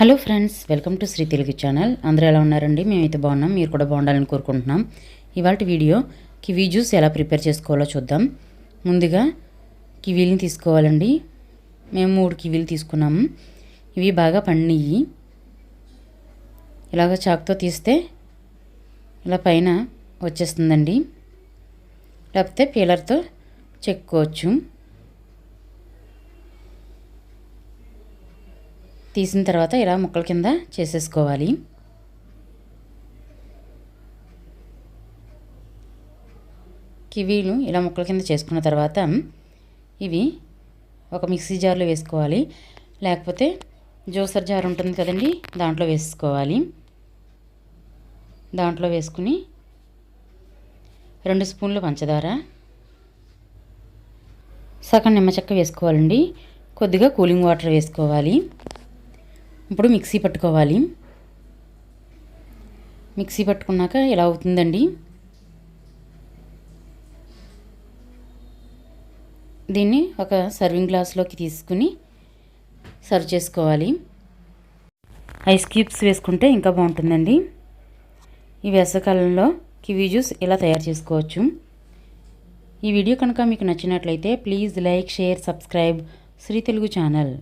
Hello friends welcome to Sri Telugu channel. అందరూ ఎలా ఉన్నారండి? మేమైతే బాగున్నాం మీరు కూడా బాగుండాలని కోరుకుంటున్నాం. ఇవాళ వీడియో కివీ జ్యూస్ ఎలా ప్రిపేర్ చేసుకోవాలో చూద్దాం. ముందుగా కివీలని తీసుకోవాలండి. మేము మూడు కివీలు తీసుకున్నాము ఇవి బాగా పండియి ఇలాగ చాకుతో తీస్తే ఇలా పైన వచ్చేస్తుందండి. లేకపోతే పీలర్తో చెక్కుకోవచ్చు తీసిన తర్వాత ఇలా ముక్కల కింద చేసేసుకోవాలి. కివీలు ఇలా ముక్కల కింద చేసుకున్న తర్వాత ఇవి ఒక మిక్సీ జార్లో వేసుకోవాలి. లేకపోతే జ్యూసర్ జార్ ఉంటుంది కదండి దాంట్లో వేసుకోవాలి. దాంట్లో వేసుకుని రెండు స్పూన్లు పంచదార సగం నిమ్మచెక్క వేసుకోవాలండి. కొద్దిగా కూలింగ్ వాటర్ వేసుకోవాలి. ఇప్పుడు మిక్సీ పట్టుకోవాలి. మిక్సీ పట్టుకున్నాక ఇలా అవుతుందండి? దీన్ని ఒక సర్వింగ్ గ్లాస్లోకి తీసుకుని సర్వ్ చేసుకోవాలి. ఐస్ క్యూబ్స్ వేసుకుంటే ఇంకా బాగుంటుందండి. ఈ వేసవకాలంలో కివీ జ్యూస్ ఇలా తయారు చేసుకోవచ్చు? ఈ వీడియో కనుక మీకు నచ్చినట్లయితే please like share subscribe. Sri Telugu channel.